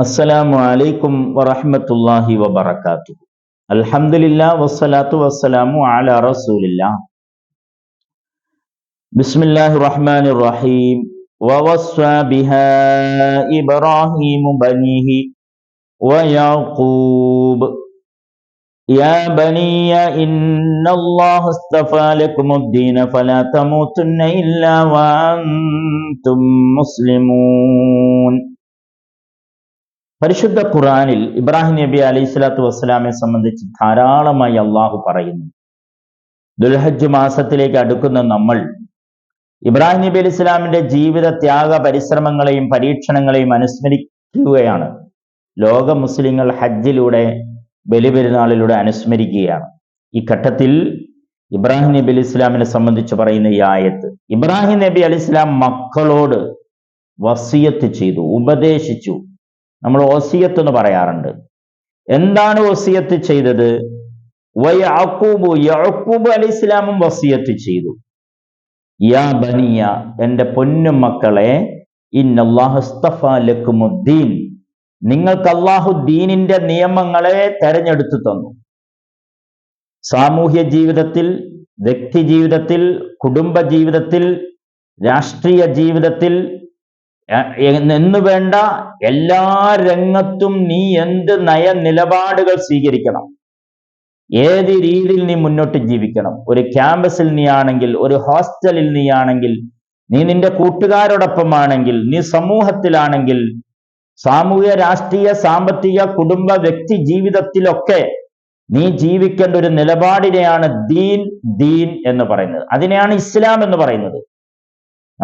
അസ്സലാമു അലൈക്കും വറഹ്മത്തുള്ളാഹി വബറകാതുഹു അൽഹംദുലില്ലാ വസ്സലാത്തു വസ്സലാമു അലാ റസൂലില്ലാ ബിസ്മില്ലാഹിർ റഹ്മാനിർ റഹീം വവസ്സാ ബിഹാ ഇബ്രാഹീമു ബനീഹി വയഖൂബ് يا بني إن الله اصطفى لكم الدين فلا تموتن إلا وأنتم مسلمون പരിശുദ്ധ ഖുറാനിൽ ഇബ്രാഹിം നബി അലൈഹി സ്വലാത്തു വസ്സലാമെ സംബന്ധിച്ച് ധാരാളമായി അള്ളാഹു പറയുന്നു. ദുൽഹജ്ജ് മാസത്തിലേക്ക് അടുക്കുന്ന നമ്മൾ ഇബ്രാഹിം നബി അലൈഹി സ്വലാമിന്റെ ജീവിത ത്യാഗ പരിശ്രമങ്ങളെയും പരീക്ഷണങ്ങളെയും അനുസ്മരിക്കുകയാണ്. ലോക മുസ്ലിങ്ങൾ ഹജ്ജിലൂടെ ബലിപെരുന്നാളിലൂടെ അനുസ്മരിക്കുകയാണ്. ഈ ഘട്ടത്തിൽ ഇബ്രാഹിം നബി അലി ഇസ്ലാമിനെ സംബന്ധിച്ച് പറയുന്ന ഈ ആയത്ത് ഇബ്രാഹിം നബി അലി ഇസ്ലാം മക്കളോട് വസിയത്ത് ചെയ്തു ഉപദേശിച്ചു. നമ്മൾ ഓസിയത്ത് എന്ന് പറയാറുണ്ട്. എന്താണ് വസിയത്ത് ചെയ്തത്? വയഅക്കൂബു യഅക്കൂബ് അലി ഇസ്ലാമും വസിയത്ത് ചെയ്തു. യാ ബനിയ എന്റെ പൊന്നും മക്കളെ ഇന്നല്ലാഹുദ്ദീൻ നിങ്ങൾക്ക് അള്ളാഹു ദീനിന്റെ നിയമങ്ങളെ തെരഞ്ഞെടുത്തു തന്നു. സാമൂഹ്യ ജീവിതത്തിൽ വ്യക്തി ജീവിതത്തിൽ കുടുംബ ജീവിതത്തിൽ രാഷ്ട്രീയ ജീവിതത്തിൽ എന്ന് വേണ്ട എല്ലാ രംഗത്തും നീ എന്ത് നയ നിലപാടുകൾ സ്വീകരിക്കണം. ഏത് രീതിയിൽ നീ മുന്നോട്ട് ജീവിക്കണം. ഒരു ക്യാമ്പസിൽ നീ ആണെങ്കിൽ ഒരു ഹോസ്റ്റലിൽ നീ ആണെങ്കിൽ നീ നിന്റെ കൂട്ടുകാരോടൊപ്പം ആണെങ്കിൽ നീ സമൂഹത്തിലാണെങ്കിൽ സാമൂഹ്യ രാഷ്ട്രീയ സാമ്പത്തിക കുടുംബ വ്യക്തി ജീവിതത്തിലൊക്കെ നീ ജീവിക്കേണ്ട ഒരു നിലപാടിനെയാണ് ദീൻ ദീൻ എന്ന് പറയുന്നത്. അതിനെയാണ് ഇസ്ലാം എന്ന് പറയുന്നത്.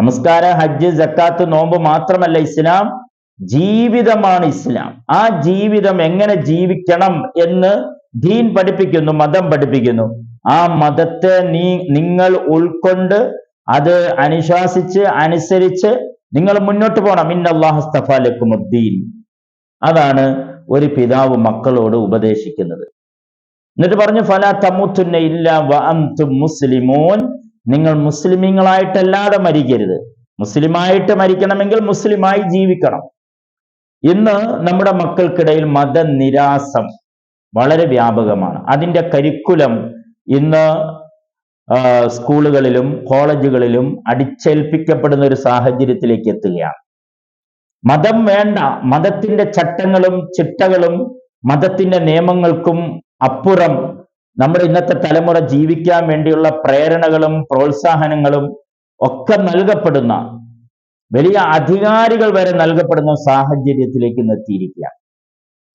നമസ്കാരം ഹജ്ജ് ജക്കാത്ത് നോമ്പ് മാത്രമല്ല ഇസ്ലാം. ജീവിതമാണ് ഇസ്ലാം. ആ ജീവിതം എങ്ങനെ ജീവിക്കണം എന്ന് ദീൻ പഠിപ്പിക്കുന്നു മതം പഠിപ്പിക്കുന്നു. ആ മതത്തെ നീ നിങ്ങൾ ഉൾക്കൊണ്ട് അത് അനുശാസിച്ച് അനുസരിച്ച് നിങ്ങൾ മുന്നോട്ട് പോകണം. ഇന്നല്ലാഹുസ്തഫാലക്കുമുദ്ദീൻ അതാണ് ഒരു പിതാവ് മക്കളോട് ഉപദേശിക്കുന്നത്. എന്നിട്ട് പറഞ്ഞു ഫല തമുത്തുന്ന ഇല്ല മുസ്ലിമോൻ. നിങ്ങൾ മുസ്ലിമീങ്ങളായിട്ടല്ലാതെ മരിക്കരുത്. മുസ്ലിമായിട്ട് മരിക്കണമെങ്കിൽ മുസ്ലിമായി ജീവിക്കണം. ഇന്ന് നമ്മുടെ മക്കൾക്കിടയിൽ മതനിരാസം വളരെ വ്യാപകമാണ്. അതിന്റെ കരിക്കുലം ഇന്ന് സ്കൂളുകളിലും കോളേജുകളിലും അടിച്ചേൽപ്പിക്കപ്പെടുന്ന ഒരു സാഹചര്യത്തിലേക്ക് എത്തുകയാണ്. മതം വേണ്ട മതത്തിന്റെ ചട്ടങ്ങളും ചിട്ടകളും മതത്തിന്റെ നിയമങ്ങൾക്കും അപ്പുറം നമ്മുടെ ഇന്നത്തെ തലമുറ ജീവിക്കാൻ വേണ്ടിയുള്ള പ്രേരണകളും പ്രോത്സാഹനങ്ങളും ഒക്കെ നൽകപ്പെടുന്ന വലിയ അധികാരികൾ വരെ നൽകപ്പെടുന്ന സാഹചര്യത്തിലേക്ക് എത്തിയിരിക്കുക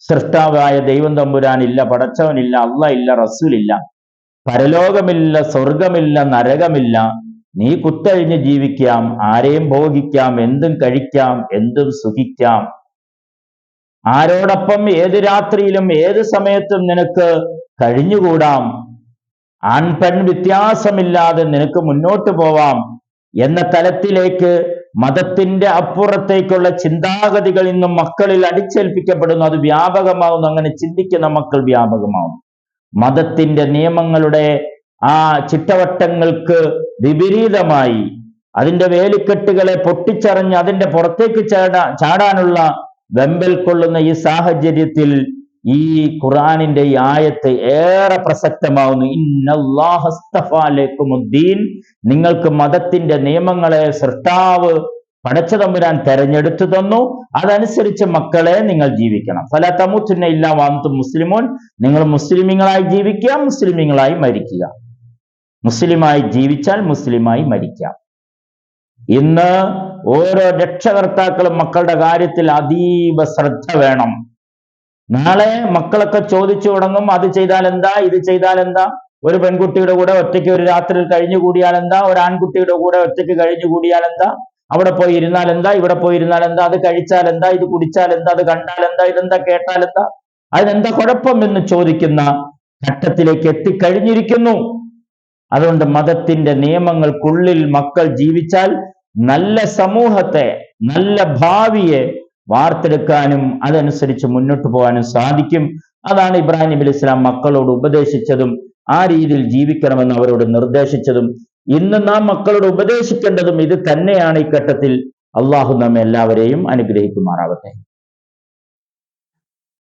സൃഷ്ടാവായ ദൈവം തമ്പുരാനില്ല പടച്ചവനില്ല അല്ല ഇല്ല റസൂലില്ല പരലോകമില്ല സ്വർഗമില്ല നരകമില്ല. നീ കുത്തഴിഞ്ഞ് ജീവിക്കാം ആരെയും ഭോഗിക്കാം എന്തും കഴിക്കാം എന്തും സുഖിക്കാം. ആരോടൊപ്പം ഏത് രാത്രിയിലും ഏത് സമയത്തും നിനക്ക് കഴിഞ്ഞുകൂടാം. ആൺ പെൺ വ്യത്യാസമില്ലാതെ നിനക്ക് മുന്നോട്ട് പോവാം എന്ന തലത്തിലേക്ക് മതത്തിന്റെ അപ്പുറത്തേക്കുള്ള ചിന്താഗതികൾ ഇന്നും മക്കളിൽ അടിച്ചേൽപ്പിക്കപ്പെടുന്നു. അത് വ്യാപകമാവുന്നു. അങ്ങനെ ചിന്തിക്കുന്ന മക്കൾ വ്യാപകമാവുന്നു മതത്തിന്റെ നിയമങ്ങളുടെ ആ ചിട്ടവട്ടങ്ങൾക്ക് വിപരീതമായി അതിന്റെ വേലിക്കെട്ടുകളെ പൊട്ടിച്ചറിഞ്ഞ് അതിന്റെ പുറത്തേക്ക് ചാടാ ചാടാനുള്ള വെമ്പൽ കൊള്ളുന്ന ഈ സാഹചര്യത്തിൽ ഈ ഖുറാനിന്റെ ഈ ആയത്ത് ഏറെ പ്രസക്തമാവുന്നു. ഇന്നല്ലാഹസ്തഫാലേക്കുമുദ്ദീൻ നിങ്ങൾക്ക് മതത്തിന്റെ നിയമങ്ങളെ സൃഷ്ടാവ് പടച്ചതമ്പുരാൻ തെരഞ്ഞെടുത്തു തന്നു. അതനുസരിച്ച് മക്കളെ നിങ്ങൾ ജീവിക്കണം. ഫല തമുത്തുന്ന ഇല്ല വാന്തും മുസ്ലിമോൻ. നിങ്ങൾ മുസ്ലിമീങ്ങളായി ജീവിക്കുക മുസ്ലിമീങ്ങളായി മരിക്കുക. മുസ്ലിമായി ജീവിച്ചാൽ മുസ്ലിമായി മരിക്കാം ഇന്ന് ഓരോ രക്ഷകർത്താക്കളും മക്കളുടെ കാര്യത്തിൽ അതീവ ശ്രദ്ധ വേണം. നാളെ മക്കളൊക്കെ ചോദിച്ചു തുടങ്ങും അത് ചെയ്താൽ എന്താ ഇത് ചെയ്താൽ എന്താ? ഒരു പെൺകുട്ടിയുടെ കൂടെ ഒറ്റയ്ക്ക് ഒരു രാത്രിയിൽ കഴിഞ്ഞു കൂടിയാൽ എന്താ? ഒരു ആൺകുട്ടിയുടെ കൂടെ ഒറ്റയ്ക്ക് കഴിഞ്ഞു കൂടിയാൽ എന്താ? അവിടെ പോയി ഇരുന്നാൽ എന്താ? ഇവിടെ പോയി ഇരുന്നാൽ എന്താ? അത് കഴിച്ചാൽ എന്താ? ഇത് കുടിച്ചാൽ എന്താ? അത് കണ്ടാൽ എന്താ? ഇതെന്താ? കേട്ടാൽ എന്താ? അതിനെന്താ കുഴപ്പം എന്ന് ചോദിക്കുന്ന ഘട്ടത്തിലേക്ക് എത്തിക്കഴിഞ്ഞിരിക്കുന്നു. അതുകൊണ്ട് മതത്തിന്റെ നിയമങ്ങൾക്കുള്ളിൽ മക്കൾ ജീവിച്ചാൽ നല്ല സമൂഹത്തെ നല്ല ഭാവിയെ വാർത്തെടുക്കാനും അതനുസരിച്ച് മുന്നോട്ട് പോകാനും സാധിക്കും. അതാണ് ഇബ്രാഹിം നബി ഇസ്ലാം മക്കളോട് ഉപദേശിച്ചതും ആ രീതിയിൽ ജീവിക്കണമെന്ന് അവരോട് നിർദ്ദേശിച്ചതും. ഇന്ന് നാം മക്കളോട് ഉപദേശിക്കേണ്ടതും ഇത് തന്നെയാണ് ഈ ഘട്ടത്തിൽ. അള്ളാഹു നമ്മെ എല്ലാവരെയും അനുഗ്രഹിക്കുമാറാവട്ടെ.